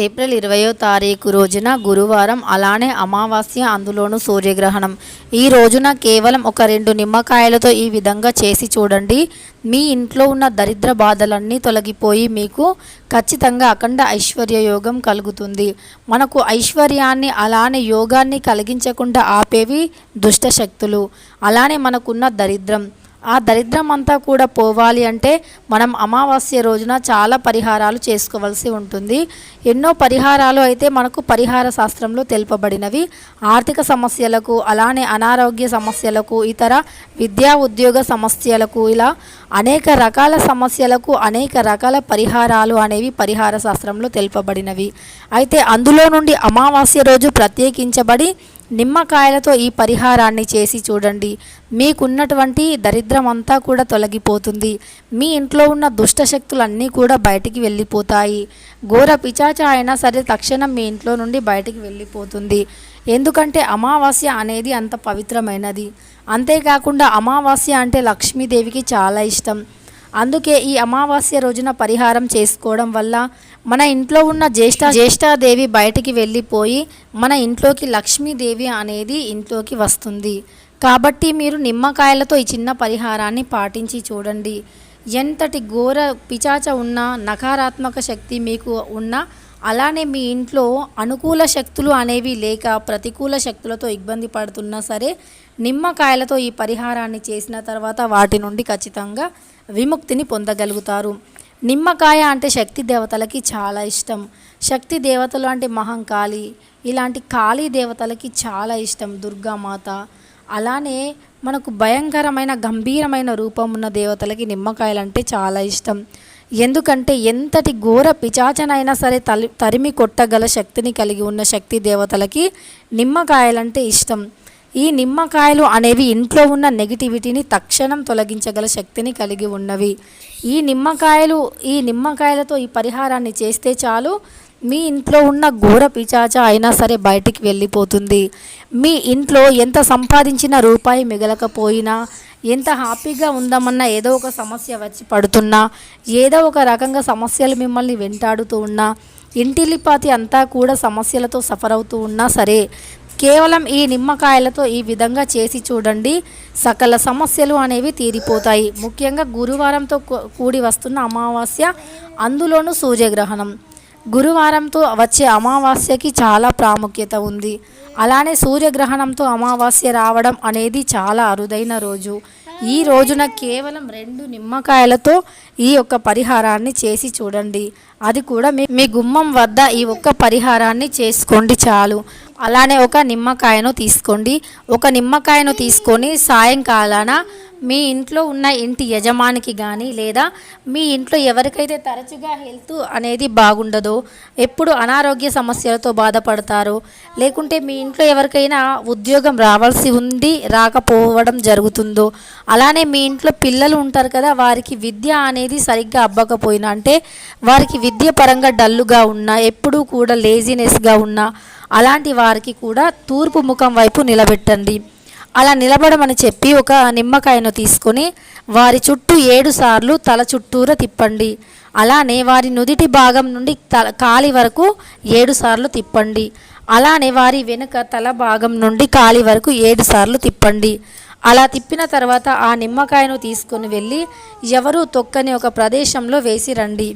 April ఇరవయో తారీఖు రోజున గురువారం అలానే అమావాస్య అందులోనూ సూర్యగ్రహణం. ఈ రోజున కేవలం ఒక రెండు నిమ్మకాయలతో ఈ విధంగా చేసి చూడండి. మీ ఇంట్లో ఉన్న దరిద్ర బాధలన్నీ తొలగిపోయి మీకు ఖచ్చితంగా అఖండ ఐశ్వర్య యోగం కలుగుతుంది. మనకు ఐశ్వర్యాన్ని అలానే యోగాన్ని కలిగించకుండా ఆపేవి దుష్ట శక్తులు అలానే మనకున్న దరిద్రం. ఆ దరిద్రం అంతా కూడా పోవాలి అంటే మనం అమావాస్య రోజున చాలా పరిహారాలు చేసుకోవాల్సి ఉంటుంది. ఎన్నో పరిహారాలు అయితే మనకు పరిహార శాస్త్రంలో తెలుపబడినవి. ఆర్థిక సమస్యలకు అలానే అనారోగ్య సమస్యలకు ఇతర విద్యా ఉద్యోగ సమస్యలకు ఇలా అనేక రకాల సమస్యలకు అనేక రకాల పరిహారాలు అనేవి పరిహార శాస్త్రంలో తెలుపబడినవి. అయితే అందులో నుండి అమావాస్య రోజు ప్రత్యేకించబడి నిమ్మకాయలతో ఈ పరిహారాన్ని చేసి చూడండి. మీకున్నటువంటి దరిద్రం అంతా కూడా తొలగిపోతుంది. మీ ఇంట్లో ఉన్న దుష్ట శక్తులన్నీ కూడా బయటికి వెళ్ళిపోతాయి. ఘోర పిచాచ అయినా సరే తక్షణం మీ ఇంట్లో నుండి బయటికి వెళ్ళిపోతుంది. ఎందుకంటే అమావాస్య అనేది అంత పవిత్రమైనది. అంతేకాకుండా అమావాస్య అంటే లక్ష్మీదేవికి చాలా ఇష్టం. అందుకే ఈ అమావాస్య రోజున పరిహారం చేసుకోవడం వల్ల మన ఇంట్లో ఉన్న జ్యేష్ఠ జ్యేష్ఠాదేవి బయటికి వెళ్ళిపోయి మన ఇంట్లోకి లక్ష్మీదేవి అనేది ఇంట్లోకి వస్తుంది. కాబట్టి మీరు నిమ్మకాయలతో ఈ చిన్న పరిహారాన్ని పాటించి చూడండి. ఎంతటి ఘోర పిచాచ ఉన్న నకారాత్మక శక్తి మీకు ఉన్న అలానే మీ ఇంట్లో అనుకూల శక్తులు అనేవి లేక ప్రతికూల శక్తులతో ఇబ్బంది పడుతున్నా సరే నిమ్మకాయలతో ఈ పరిహారాన్ని చేసిన తర్వాత వాటి నుండి ఖచ్చితంగా విముక్తిని పొందగలుగుతారు. నిమ్మకాయ అంటే శక్తి దేవతలకి చాలా ఇష్టం. శక్తి దేవతలు అంటే మహంకాళి ఇలాంటి కాళీ దేవతలకి చాలా ఇష్టం దుర్గామాత. అలానే మనకు భయంకరమైన గంభీరమైన రూపం ఉన్న దేవతలకి నిమ్మకాయలంటే చాలా ఇష్టం. ఎందుకంటే ఎంతటి ఘోర పిచాచనైనా సరే తలి తరిమి కొట్టగల శక్తిని కలిగి ఉన్న శక్తి దేవతలకి నిమ్మకాయలంటే ఇష్టం. ఈ నిమ్మకాయలు అనేవి ఇంట్లో ఉన్న నెగిటివిటీని తక్షణం తొలగించగల శక్తిని కలిగి ఉన్నవి. ఈ నిమ్మకాయలు ఈ నిమ్మకాయలతో ఈ పరిహారాన్ని చేస్తే చాలు మీ ఇంట్లో ఉన్న ఘోర పిచాచ అయినా సరే బయటికి వెళ్ళిపోతుంది. మీ ఇంట్లో ఎంత సంపాదించిన రూపాయి మిగలకపోయినా ఎంత హ్యాపీగా ఉందామన్నా ఏదో ఒక సమస్య వచ్చి పడుతున్నా ఏదో ఒక రకంగా సమస్యలు మిమ్మల్ని వెంటాడుతూ ఉన్నా ఇంటిలిపాతి అంతా కూడా సమస్యలతో సఫర్ అవుతూ ఉన్నా సరే కేవలం ఈ నిమ్మకాయలతో ఈ విధంగా చేసి చూడండి సకల సమస్యలు అనేవి తీరిపోతాయి. ముఖ్యంగా గురువారంతో కూ- కూడి వస్తున్న అమావాస్య అందులోనూ సూర్యగ్రహణం. గురువారంతో వచ్చే అమావాస్యకి చాలా ప్రాముఖ్యత ఉంది. అలానే సూర్యగ్రహణంతో అమావాస్య రావడం అనేది చాలా అరుదైన రోజు. ఈ రోజున కేవలం రెండు నిమ్మకాయలతో ఈ యొక్క పరిహారాన్ని చేసి చూడండి. అది కూడా మీ మీ గుమ్మం వద్ద ఈ ఒక్క పరిహారాన్ని చేసుకోండి చాలు. అలానే ఒక నిమ్మకాయను తీసుకోండి. ఒక నిమ్మకాయను తీసుకొని సాయంకాలాన మీ ఇంట్లో ఉన్న ఇంటి యజమానికి కానీ లేదా మీ ఇంట్లో ఎవరికైతే తరచుగా హెల్త్ అనేది బాగుండదో ఎప్పుడు అనారోగ్య సమస్యలతో బాధపడతారో లేకుంటే మీ ఇంట్లో ఎవరికైనా ఉద్యోగం రావాల్సి ఉంది రాకపోవడం జరుగుతుందో అలానే మీ ఇంట్లో పిల్లలు ఉంటారు కదా వారికి విద్య అనేది సరిగ్గా అవ్వకపోయినా అంటే వారికి విద్య పరంగా డల్లుగా ఉన్నా ఎప్పుడూ కూడా లేజినెస్గా ఉన్నా అలాంటి వారికి కూడా తూర్పు ముఖం వైపు నిలబెట్టండి. అలా నిలబడమని చెప్పి ఒక నిమ్మకాయను తీసుకొని వారి చుట్టూ ఏడు సార్లు తల చుట్టూరా తిప్పండి. అలానే వారి నుదిటి భాగం నుండి తల కాలి వరకు ఏడు సార్లు తిప్పండి. అలానే వారి వెనుక తల భాగం నుండి కాలి వరకు ఏడు సార్లు తిప్పండి. అలా తిప్పిన తర్వాత ఆ నిమ్మకాయను తీసుకొని వెళ్ళి ఎవరూ తొక్కని ఒక ప్రదేశంలో వేసి రండి.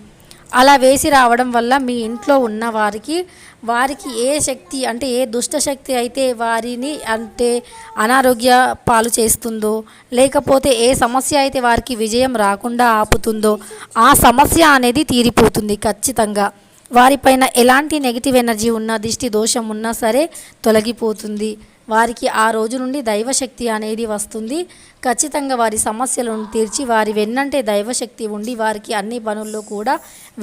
అలా వేసి రావడం వల్ల మీ ఇంట్లో ఉన్న వారికి వారికి ఏ శక్తి అంటే ఏ దుష్ట శక్తి అయితే వారిని అంటే అనారోగ్య పాలు చేస్తుందో లేకపోతే ఏ సమస్య అయితే వారికి విజయం రాకుండా ఆపుతుందో ఆ సమస్య అనేది తీరిపోతుంది ఖచ్చితంగా. వారిపైన ఎలాంటి నెగిటివ్ ఎనర్జీ ఉన్నా దిష్టి దోషం ఉన్నా సరే తొలగిపోతుంది. వారికి ఆ రోజు నుండి దైవశక్తి అనేది వస్తుంది. ఖచ్చితంగా వారి సమస్యలను తీర్చి వారి వెన్నంటే దైవశక్తి ఉండి వారికి అన్ని పనుల్లో కూడా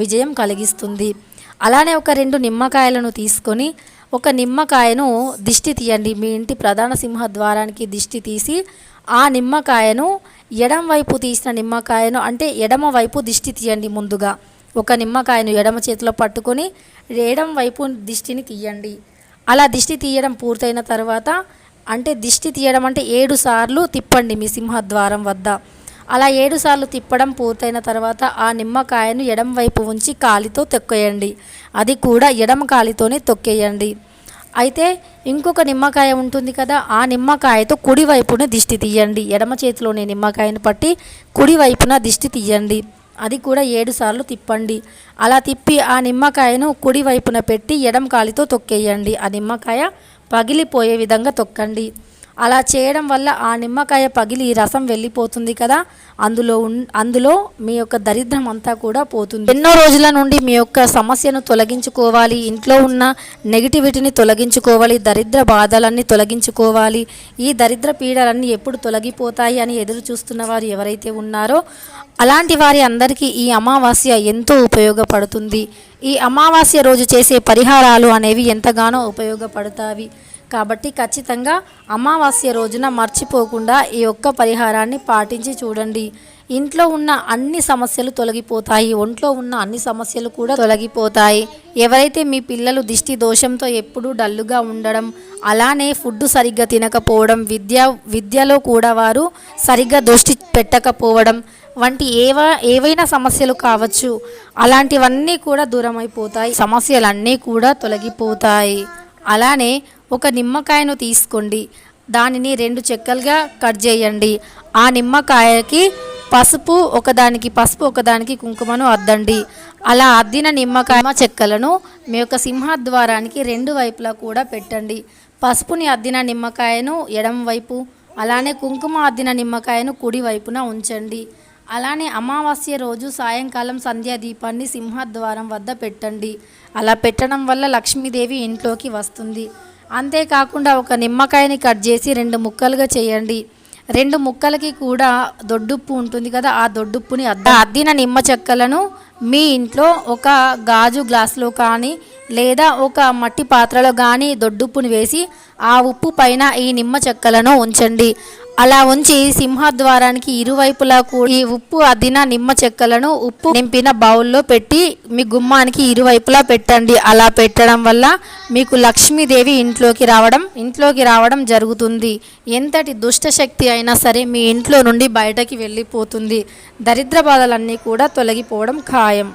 విజయం కలిగిస్తుంది. అలానే ఒక రెండు నిమ్మకాయలను తీసుకొని ఒక నిమ్మకాయను దిష్టి తీయండి. మీ ఇంటి ప్రధాన సింహద్వారానికి దిష్టి తీసి ఆ నిమ్మకాయను ఎడం వైపు తీసిన నిమ్మకాయను అంటే ఎడమ వైపు దిష్టి తీయండి ముందుగా. ఒక నిమ్మకాయను ఎడమ చేతిలో పట్టుకొని ఎడం వైపు దిష్టిని తీయండి. అలా దిష్టి తీయడం పూర్తయిన తర్వాత అంటే దిష్టి తీయడం అంటే ఏడు సార్లు తిప్పండి మీ సింహద్వారం వద్ద. అలా ఏడు సార్లు తిప్పడం పూర్తయిన తర్వాత ఆ నిమ్మకాయను ఎడం వైపు ఉంచి కాలితో తొక్కేయండి. అది కూడా ఎడమ కాలితోనే తొక్కేయండి. అయితే ఇంకొక నిమ్మకాయ ఉంటుంది కదా ఆ నిమ్మకాయతో కుడి వైపున దిష్టి తీయండి. ఎడమ చేతిలోని నిమ్మకాయను పట్టి కుడి వైపున దిష్టి తీయండి. అది కూడా ఏడు సార్లు తిప్పండి. అలా తిప్పి ఆ నిమ్మకాయను కుడి వైపున పెట్టి ఎడం కాలితో తొక్కేయండి. ఆ నిమ్మకాయ పగిలిపోయే విధంగా తొక్కండి. అలా చేయడం వల్ల ఆ నిమ్మకాయ పగిలి రసం వెళ్ళిపోతుంది కదా? అందులో అందులో మీ యొక్క దరిద్రం అంతా కూడా పోతుంది. ఎన్నో రోజుల నుండి మీ యొక్క సమస్యను తొలగించుకోవాలి. ఇంట్లో ఉన్న నెగిటివిటీని తొలగించుకోవాలి. దరిద్ర బాధలన్నీ తొలగించుకోవాలి. ఈ దరిద్ర పీడలన్నీ ఎప్పుడు తొలగిపోతాయి అని ఎదురు చూస్తున్న వారు ఎవరైతే ఉన్నారో అలాంటి వారి అందరికీ ఈ అమావాస్య ఎంతో ఉపయోగపడుతుంది. ఈ అమావాస్య రోజు చేసే పరిహారాలు అనేవి ఎంతగానో ఉపయోగపడతాయి కాబట్టి ఖచ్చితంగా అమావాస్య రోజున మర్చిపోకుండా ఈ ఒక్క పరిహారాన్ని పాటించి చూడండి. ఇంట్లో ఉన్న అన్ని సమస్యలు తొలగిపోతాయి. ఒంట్లో ఉన్న అన్ని సమస్యలు కూడా తొలగిపోతాయి. ఎవరైతే మీ పిల్లలు దిష్టి దోషంతో ఎప్పుడూ డల్లుగా ఉండడం అలానే ఫుడ్ సరిగ్గా తినకపోవడం విద్య విద్యలో కూడా వారు సరిగ్గా దృష్టి పెట్టకపోవడం వంటి ఏవ ఏవైనా సమస్యలు కావచ్చు. అలాంటివన్నీ కూడా దూరం అయిపోతాయి సమస్యలన్నీ కూడా తొలగిపోతాయి. అలానే ఒక నిమ్మకాయను తీసుకోండి. దానిని రెండు చెక్కలుగా కట్ చేయండి. ఆ నిమ్మకాయకి పసుపు ఒకదానికి పసుపు ఒకదానికి కుంకుమను అద్దండి. అలా అద్దిన నిమ్మకాయ చెక్కలను మీ యొక్క సింహద్వారానికి రెండు వైపులా కూడా పెట్టండి. పసుపుని అద్దిన నిమ్మకాయను ఎడం వైపు అలానే కుంకుమ అద్దిన నిమ్మకాయను కుడి వైపున ఉంచండి. అలానే అమావాస్య రోజు సాయంకాలం సంధ్యా దీపాన్ని సింహద్వారం వద్ద పెట్టండి. అలా పెట్టడం వల్ల లక్ష్మీదేవి ఇంట్లోకి వస్తుంది. అంతేకాకుండా ఒక నిమ్మకాయని కట్ చేసి రెండు ముక్కలుగా చేయండి. రెండు ముక్కలకి కూడా దొడ్డుప్పు ఉంటుంది కదా ఆ దొడ్డుప్పుని అద్ద అద్దిన నిమ్మ చెక్కలను మీ ఇంట్లో ఒక గాజు గ్లాసులో కానీ లేదా ఒక మట్టి పాత్రలో కానీ దొడ్డుప్పుని వేసి ఆ ఉప్పు పైన ఈ నిమ్మ చెక్కలను ఉంచండి. అలా ఉంచి సింహద్వారానికి ఇరువైపులా కూడా ఈ ఉప్పు అద్దిన నిమ్మ చెక్కలను ఉప్పు నింపిన బౌల్లో పెట్టి మీ గుమ్మానికి ఇరువైపులా పెట్టండి. అలా పెట్టడం వల్ల మీకు లక్ష్మీదేవి ఇంట్లోకి రావడం ఇంట్లోకి రావడం జరుగుతుంది. ఎంతటి దుష్ట శక్తి అయినా సరే మీ ఇంట్లో నుండి బయటకి వెళ్ళిపోతుంది. దరిద్ర బాధలన్నీ కూడా తొలగిపోవడం ఖాయం.